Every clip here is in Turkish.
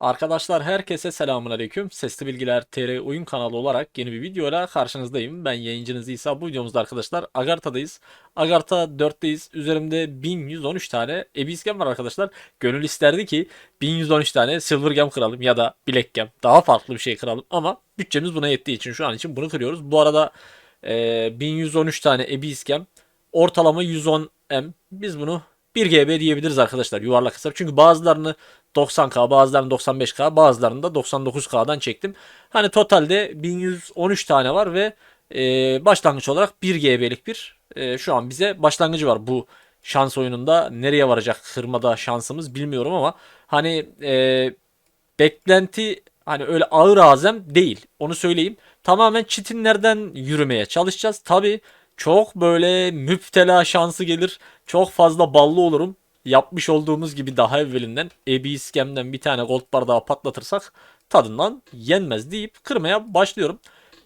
Arkadaşlar herkese selamun aleyküm. Sesli Bilgiler TR oyun kanalı olarak yeni bir videoyla karşınızdayım. Ben yayıncınız İsa. Bu videomuzda arkadaşlar Agartha'dayız. Agartha 4'teyiz. Üzerimde 1113 tane Abyss Gem var arkadaşlar. Gönül isterdi ki 1113 tane Silver Gem kıralım ya da Black Gem. Daha farklı bir şey kıralım ama bütçemiz buna yettiği için şu an için bunu kırıyoruz. Bu arada e, 1113 tane Abyss Gem ortalama 110 M. Biz bunu 1 GB diyebiliriz arkadaşlar yuvarlak hesap. Çünkü bazılarını 90K, bazılarını 95K, bazılarını da 99K'dan çektim. Hani totalde 1113 tane var ve e, başlangıç olarak 1 GB'lik bir e, şu an bize başlangıcı var bu şans oyununda. Nereye varacak kırmada şansımız bilmiyorum ama hani e, beklenti hani öyle ağır azem değil. Onu söyleyeyim. Tamamen çitinlerden yürümeye çalışacağız. Tabi çok böyle müptela şansı gelir. Çok fazla ballı olurum. Yapmış olduğumuz gibi daha evvelinden Ebi iskemden bir tane gold bar daha patlatırsak tadından yenmez deyip kırmaya başlıyorum.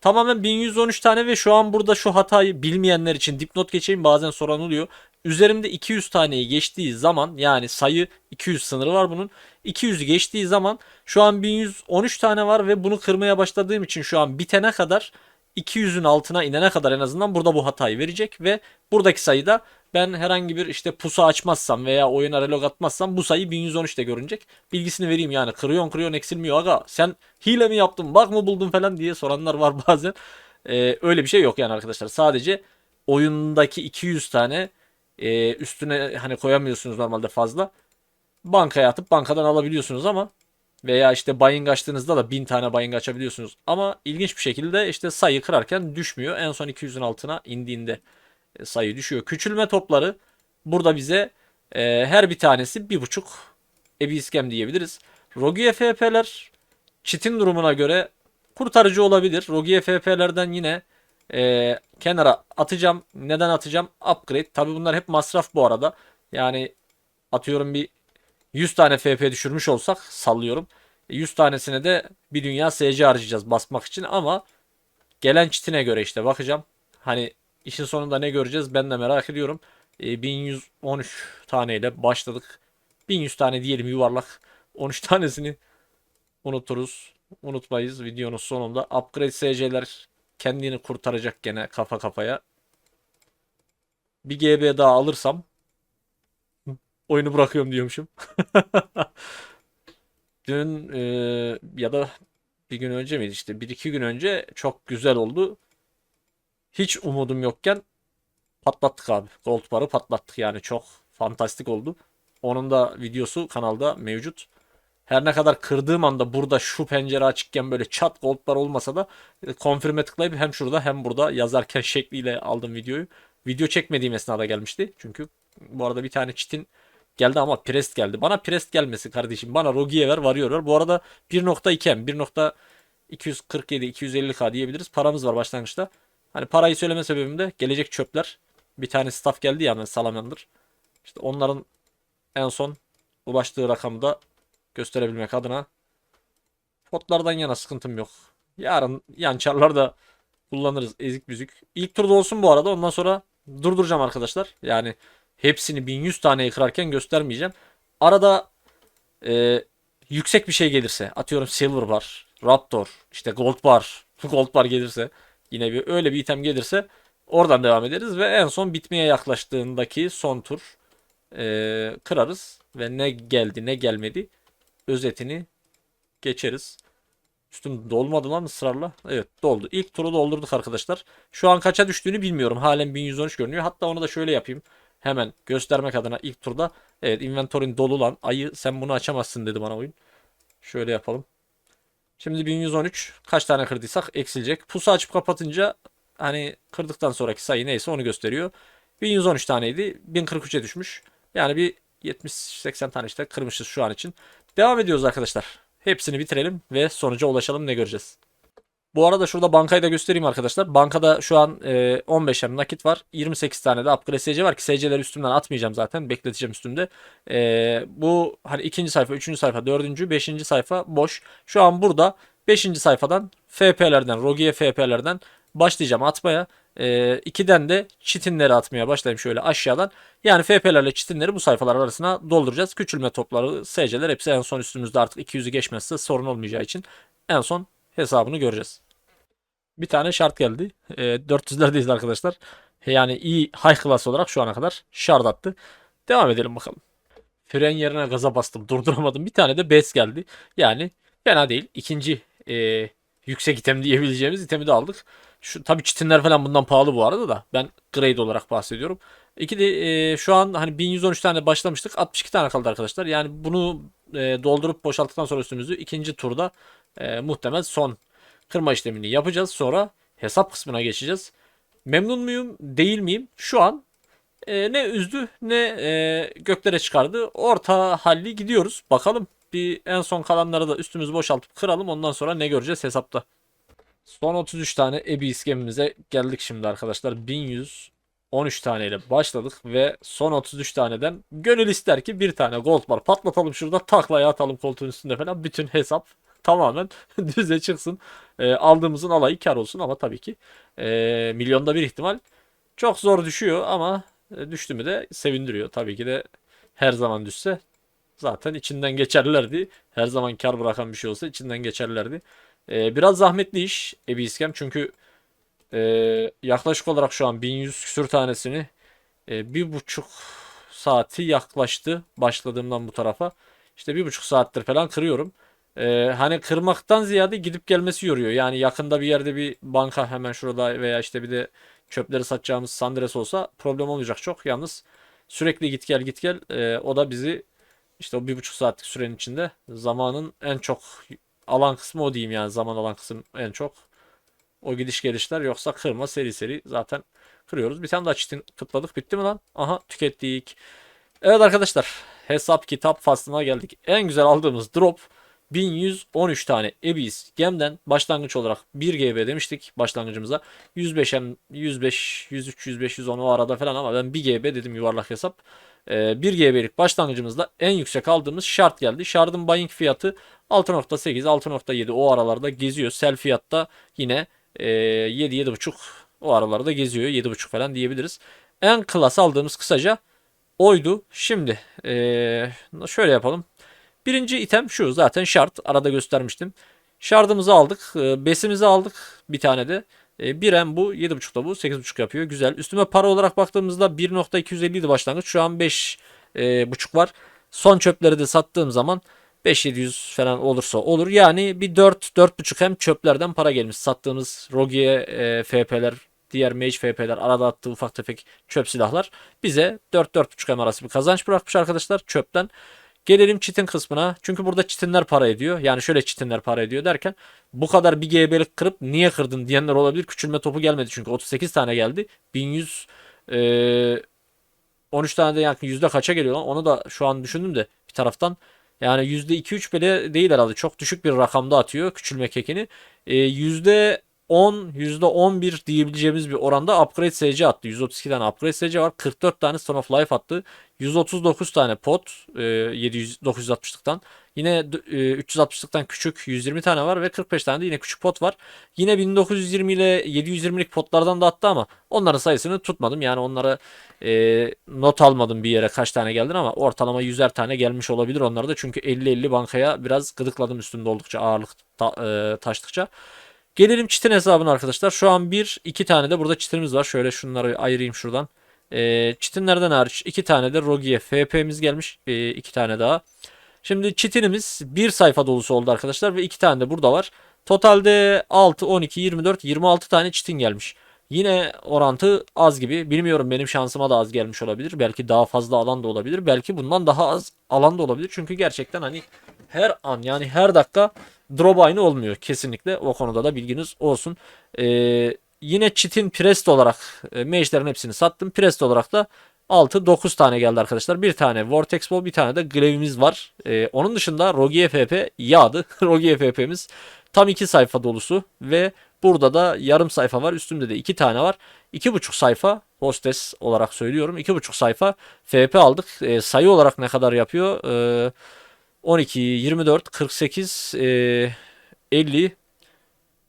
Tamamen 1113 tane ve şu an burada şu hatayı bilmeyenler için dipnot geçeyim bazen soran oluyor. Üzerimde 200 taneyi geçtiği zaman yani sayı 200 sınırı var bunun. 200'ü geçtiği zaman şu an 1113 tane var ve bunu kırmaya başladığım için şu an bitene kadar 200'ün altına inene kadar en azından burada bu hatayı verecek ve buradaki sayıda ben herhangi bir işte pusu açmazsam veya oyuna relog atmazsam bu sayı 1113'te görünecek. Bilgisini vereyim yani kırıyorsun kırıyorsun eksilmiyor aga sen hile mi yaptın bak mı buldun falan diye soranlar var bazen. Ee, öyle bir şey yok yani arkadaşlar sadece oyundaki 200 tane e, üstüne hani koyamıyorsunuz normalde fazla. Bankaya atıp bankadan alabiliyorsunuz ama veya işte buying açtığınızda da 1000 tane buying açabiliyorsunuz. Ama ilginç bir şekilde işte sayı kırarken düşmüyor. En son 200'ün altına indiğinde e, sayı düşüyor. Küçülme topları burada bize e, her bir tanesi 1.5 ebi iskem diyebiliriz. Rogi FP'ler çitin durumuna göre kurtarıcı olabilir. Rogi FP'lerden yine e, kenara atacağım. Neden atacağım? Upgrade. Tabi bunlar hep masraf bu arada. Yani atıyorum bir 100 tane FP düşürmüş olsak sallıyorum. 100 tanesine de bir dünya SC harcayacağız basmak için ama gelen çitine göre işte bakacağım. Hani işin sonunda ne göreceğiz ben de merak ediyorum. E, 1113 taneyle başladık. 1100 tane diyelim yuvarlak. 13 tanesini unuturuz. Unutmayız videonun sonunda. Upgrade SC'ler kendini kurtaracak gene kafa kafaya. Bir GB daha alırsam oyunu bırakıyorum diyormuşum. Dün e, ya da bir gün önce miydi işte bir iki gün önce çok güzel oldu. Hiç umudum yokken patlattık abi. Gold barı patlattık yani çok fantastik oldu. Onun da videosu kanalda mevcut. Her ne kadar kırdığım anda burada şu pencere açıkken böyle çat gold bar olmasa da e, confirm'e tıklayıp hem şurada hem burada yazarken şekliyle aldım videoyu. Video çekmediğim esnada gelmişti. Çünkü bu arada bir tane çitin geldi ama Prest geldi. Bana Prest gelmesi kardeşim. Bana Rogi'ye ver varıyor ver. Bu arada 1.2 M 1.247 250k diyebiliriz. Paramız var başlangıçta. Hani parayı söyleme sebebim de gelecek çöpler. Bir tane staff geldi ya yani Salamandır. İşte onların en son ulaştığı rakamı da gösterebilmek adına potlardan yana sıkıntım yok. Yarın yan çarlar da kullanırız ezik büzük. İlk turda olsun bu arada ondan sonra durduracağım arkadaşlar. Yani hepsini 1100 taneye kırarken göstermeyeceğim. Arada e, yüksek bir şey gelirse atıyorum silver bar, raptor, işte gold bar, gold bar gelirse yine bir öyle bir item gelirse oradan devam ederiz ve en son bitmeye yaklaştığındaki son tur e, kırarız ve ne geldi ne gelmedi özetini geçeriz. Üstüm dolmadı lan ısrarla. Evet doldu. İlk turu doldurduk arkadaşlar. Şu an kaça düştüğünü bilmiyorum. Halen 1113 görünüyor. Hatta onu da şöyle yapayım. Hemen göstermek adına ilk turda. Evet inventory'in dolu lan. Ayı sen bunu açamazsın dedi bana oyun. Şöyle yapalım. Şimdi 1113 kaç tane kırdıysak eksilecek. Pusu açıp kapatınca hani kırdıktan sonraki sayı neyse onu gösteriyor. 1113 taneydi. 1043'e düşmüş. Yani bir 70-80 tane işte kırmışız şu an için. Devam ediyoruz arkadaşlar. Hepsini bitirelim ve sonuca ulaşalım ne göreceğiz. Bu arada şurada bankayı da göstereyim arkadaşlar. Bankada şu an e, 15 em nakit var. 28 tane de upgrade SC var ki SC'leri üstümden atmayacağım zaten. Bekleteceğim üstümde. E, bu hani ikinci sayfa, üçüncü sayfa, dördüncü, beşinci sayfa boş. Şu an burada beşinci sayfadan FP'lerden, Rogier FP'lerden başlayacağım atmaya. E, 2'den de çitinleri atmaya başlayayım şöyle aşağıdan. Yani FP'lerle çitinleri bu sayfalar arasına dolduracağız. Küçülme topları, SC'ler hepsi en son üstümüzde artık 200'ü geçmezse sorun olmayacağı için en son hesabını göreceğiz. Bir tane şart geldi. E, 400'lerdeyiz arkadaşlar. Yani iyi high class olarak şu ana kadar şart attı. Devam edelim bakalım. Fren yerine gaza bastım. Durduramadım. Bir tane de bes geldi. Yani fena değil. İkinci e, yüksek item diyebileceğimiz itemi de aldık. Şu tabii çitinler falan bundan pahalı bu arada da. Ben grade olarak bahsediyorum. İki de e, şu an hani 1113 tane başlamıştık. 62 tane kaldı arkadaşlar. Yani bunu e, doldurup boşalttıktan sonra üstümüzü ikinci turda e, muhtemel son kırma işlemini yapacağız. Sonra hesap kısmına geçeceğiz. Memnun muyum, değil miyim? Şu an e, ne üzdü ne e, göklere çıkardı. Orta halli gidiyoruz. Bakalım bir en son kalanları da üstümüzü boşaltıp kıralım. Ondan sonra ne göreceğiz hesapta. Son 33 tane ebi iskemimize geldik şimdi arkadaşlar. 1113 taneyle başladık ve son 33 taneden gönül ister ki bir tane gold bar patlatalım şurada taklaya atalım koltuğun üstünde falan. Bütün hesap tamamen düze çıksın. E, aldığımızın alayı kar olsun ama tabii ki e, milyonda bir ihtimal çok zor düşüyor ama e, düştü mü de sevindiriyor. Tabii ki de her zaman düşse zaten içinden geçerlerdi. Her zaman kar bırakan bir şey olsa içinden geçerlerdi. E, biraz zahmetli iş Ebi İskem çünkü e, yaklaşık olarak şu an 1100 küsür tanesini e, bir buçuk saati yaklaştı başladığımdan bu tarafa. İşte bir buçuk saattir falan kırıyorum. Ee, hani kırmaktan ziyade gidip gelmesi yoruyor. Yani yakında bir yerde bir banka hemen şurada veya işte bir de çöpleri satacağımız Sandres olsa problem olmayacak çok. Yalnız sürekli git gel git gel e, o da bizi işte o bir buçuk saatlik sürenin içinde zamanın en çok alan kısmı o diyeyim yani zaman alan kısım en çok o gidiş gelişler yoksa kırma seri seri zaten kırıyoruz. Bir tane daha çitin kıtladık bitti mi lan? Aha tükettik. Evet arkadaşlar hesap kitap faslına geldik. En güzel aldığımız drop 1113 tane Ebis gemden başlangıç olarak 1 GB demiştik başlangıcımıza. 105 hem 105, 103, 105, 110 o arada falan ama ben 1 GB dedim yuvarlak hesap. Ee, 1 GB'lik başlangıcımızda en yüksek aldığımız şart geldi. Şardın buying fiyatı 6.8, 6.7 o aralarda geziyor. Sell fiyatta yine e, 7, 7.5 o aralarda geziyor. 7.5 falan diyebiliriz. En klas aldığımız kısaca oydu. Şimdi e, şöyle yapalım. Birinci item şu zaten şart. Arada göstermiştim. Şardımızı aldık. E, besimizi aldık. Bir tane de. E, bir M bu. 7.5 da bu. 8.5 yapıyor. Güzel. Üstüme para olarak baktığımızda 1.250 idi başlangıç. Şu an 5.5 var. Son çöpleri de sattığım zaman 5700 falan olursa olur. Yani bir 4 4.5 hem çöplerden para gelmiş. Sattığımız Rogi'ye e, FP'ler, diğer Mage FP'ler, arada attığı ufak tefek çöp silahlar bize 4-4.5 hem arası bir kazanç bırakmış arkadaşlar çöpten. Gelelim çitin kısmına. Çünkü burada çitinler para ediyor. Yani şöyle çitinler para ediyor derken bu kadar bir GB'lik kırıp niye kırdın diyenler olabilir. Küçülme topu gelmedi çünkü 38 tane geldi. 1100 e, 13 tane de yani yüzde kaça geliyor lan? Onu da şu an düşündüm de bir taraftan. Yani yüzde 2-3 bile değil herhalde. Çok düşük bir rakamda atıyor küçülme kekini. E, yüzde 10, %11 diyebileceğimiz bir oranda upgrade SC attı. 132 tane upgrade SC var. 44 tane Stone of Life attı. 139 tane pot e, 700 960'lıktan. Yine e, 360'lıktan küçük 120 tane var ve 45 tane de yine küçük pot var. Yine 1920 ile 720'lik potlardan da attı ama onların sayısını tutmadım. Yani onlara e, not almadım bir yere kaç tane geldi ama ortalama 100'er tane gelmiş olabilir onları da. Çünkü 50-50 bankaya biraz gıdıkladım üstünde oldukça ağırlık ta, e, taştıkça. Gelelim çitin hesabına arkadaşlar. Şu an bir iki tane de burada çitinimiz var. Şöyle şunları ayırayım şuradan. E, çitinlerden hariç iki tane de Rogi'ye FP'miz gelmiş. E, iki tane daha. Şimdi çitinimiz bir sayfa dolusu oldu arkadaşlar ve iki tane de burada var. Totalde 6, 12, 24, 26 tane çitin gelmiş. Yine orantı az gibi. Bilmiyorum benim şansıma da az gelmiş olabilir. Belki daha fazla alan da olabilir. Belki bundan daha az alan da olabilir. Çünkü gerçekten hani her an yani her dakika drop aynı olmuyor kesinlikle. O konuda da bilginiz olsun. Ee, yine çitin Prest olarak e, mage'lerin hepsini sattım. Prest olarak da 6-9 tane geldi arkadaşlar. Bir tane Vortex Ball bir tane de Glaive'imiz var. Ee, onun dışında Rogi FP yağdı. Rogi FP'miz tam 2 sayfa dolusu ve burada da yarım sayfa var. Üstümde de 2 tane var. 2,5 sayfa hostes olarak söylüyorum. 2,5 sayfa FP aldık. Ee, sayı olarak ne kadar yapıyor? Ee, 12, 24, 48, e, 50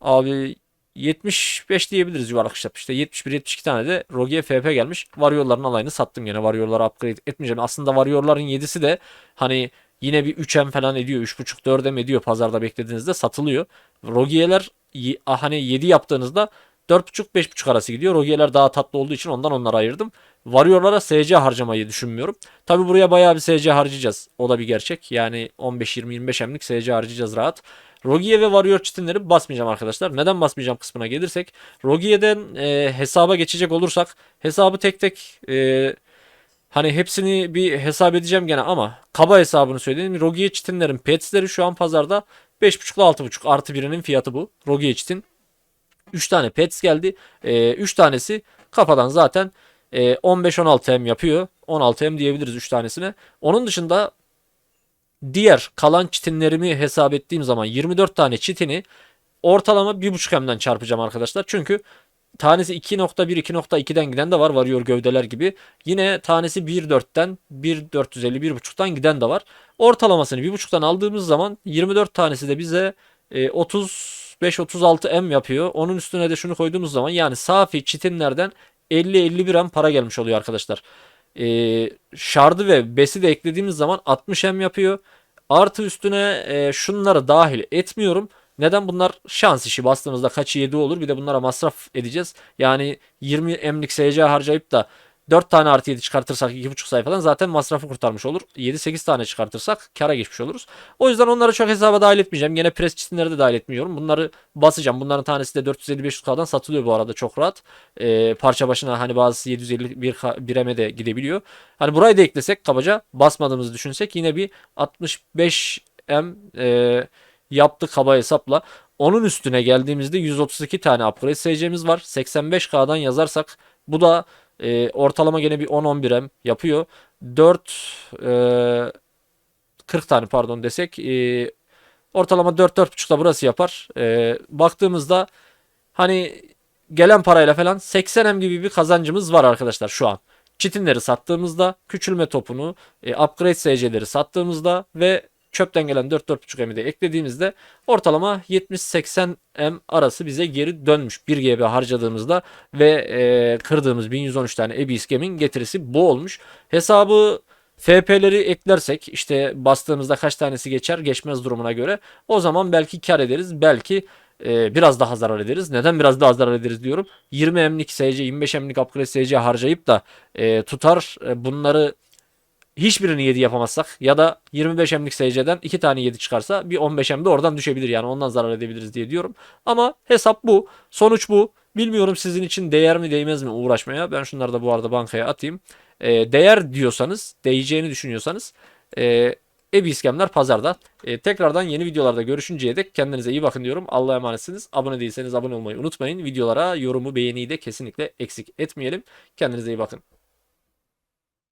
abi 75 diyebiliriz yuvarlak hesap işte 71-72 tane de Rogue'ye FP gelmiş. Warrior'ların alayını sattım gene. Warrior'ları upgrade etmeyeceğim. Aslında Warrior'ların 7'si de hani yine bir 3M falan ediyor. 3.5-4M ediyor pazarda beklediğinizde satılıyor. Rogue'ler y- ah, hani 7 yaptığınızda 4.5-5.5 arası gidiyor. Rogue'ler daha tatlı olduğu için ondan onları ayırdım. Warrior'lara SC harcamayı düşünmüyorum. Tabi buraya bayağı bir SC harcayacağız. O da bir gerçek. Yani 15-20-25 emlik SC harcayacağız rahat. Rogier ve Warrior çitinleri basmayacağım arkadaşlar. Neden basmayacağım kısmına gelirsek. Rogier'den e, hesaba geçecek olursak hesabı tek tek e, hani hepsini bir hesap edeceğim gene ama kaba hesabını söyleyeyim. Rogier çitinlerin petsleri şu an pazarda 5.5 ile 6.5 artı birinin fiyatı bu. Rogier çitin 3 tane pets geldi. 3 tanesi kafadan zaten e, 15-16M yapıyor. 16M diyebiliriz 3 tanesine. Onun dışında diğer kalan çitinlerimi hesap ettiğim zaman 24 tane çitini ortalama 1.5M'den çarpacağım arkadaşlar. Çünkü tanesi 2.1 2.2'den giden de var varıyor gövdeler gibi. Yine tanesi 1.4'ten 1.450 1.5'tan giden de var. Ortalamasını 1.5'tan aldığımız zaman 24 tanesi de bize e, 35-36 M yapıyor. Onun üstüne de şunu koyduğumuz zaman yani safi çitinlerden 50-51 M para gelmiş oluyor arkadaşlar. E, şardı ve besi de eklediğimiz zaman 60 M yapıyor. Artı üstüne e, şunları dahil etmiyorum. Neden bunlar şans işi bastığımızda kaçı 7 olur bir de bunlara masraf edeceğiz. Yani 20 emlik SC harcayıp da 4 tane artı 7 çıkartırsak 2,5 sayfadan zaten masrafı kurtarmış olur. 7-8 tane çıkartırsak kara geçmiş oluruz. O yüzden onları çok hesaba dahil etmeyeceğim. Gene pres çitinleri de dahil etmiyorum. Bunları basacağım. Bunların tanesi de 450-500K'dan satılıyor bu arada çok rahat. Ee, parça başına hani bazısı 751 bireme de gidebiliyor. Hani burayı da eklesek kabaca basmadığımızı düşünsek yine bir 65 M e, yaptı kaba hesapla. Onun üstüne geldiğimizde 132 tane upgrade SC'miz var. 85K'dan yazarsak bu da e, ortalama gene bir 10-11 M yapıyor. 4 e, 40 tane pardon desek e, ortalama 4-4.5 da burası yapar. E, baktığımızda hani gelen parayla falan 80 M gibi bir kazancımız var arkadaşlar şu an. Çitinleri sattığımızda, küçülme topunu, e, upgrade SC'leri sattığımızda ve çöpten gelen 4-4.5 M'i de eklediğimizde ortalama 70-80 M arası bize geri dönmüş 1 GB harcadığımızda ve e, kırdığımız 1113 tane Abyss Game'in getirisi bu olmuş. Hesabı FP'leri eklersek işte bastığımızda kaç tanesi geçer geçmez durumuna göre o zaman belki kar ederiz belki e, biraz daha zarar ederiz. Neden biraz daha zarar ederiz diyorum. 20 emlik SC 25 emlik upgrade SC harcayıp da e, tutar e, bunları hiçbirini 7 yapamazsak ya da 25 emlik SC'den 2 tane 7 çıkarsa bir 15 em de oradan düşebilir yani ondan zarar edebiliriz diye diyorum. Ama hesap bu. Sonuç bu. Bilmiyorum sizin için değer mi değmez mi uğraşmaya. Ben şunları da bu arada bankaya atayım. E, değer diyorsanız, değeceğini düşünüyorsanız e, Ebi iskemler pazarda. E, tekrardan yeni videolarda görüşünceye dek kendinize iyi bakın diyorum. Allah'a emanetsiniz. Abone değilseniz abone olmayı unutmayın. Videolara yorumu beğeniyi de kesinlikle eksik etmeyelim. Kendinize iyi bakın.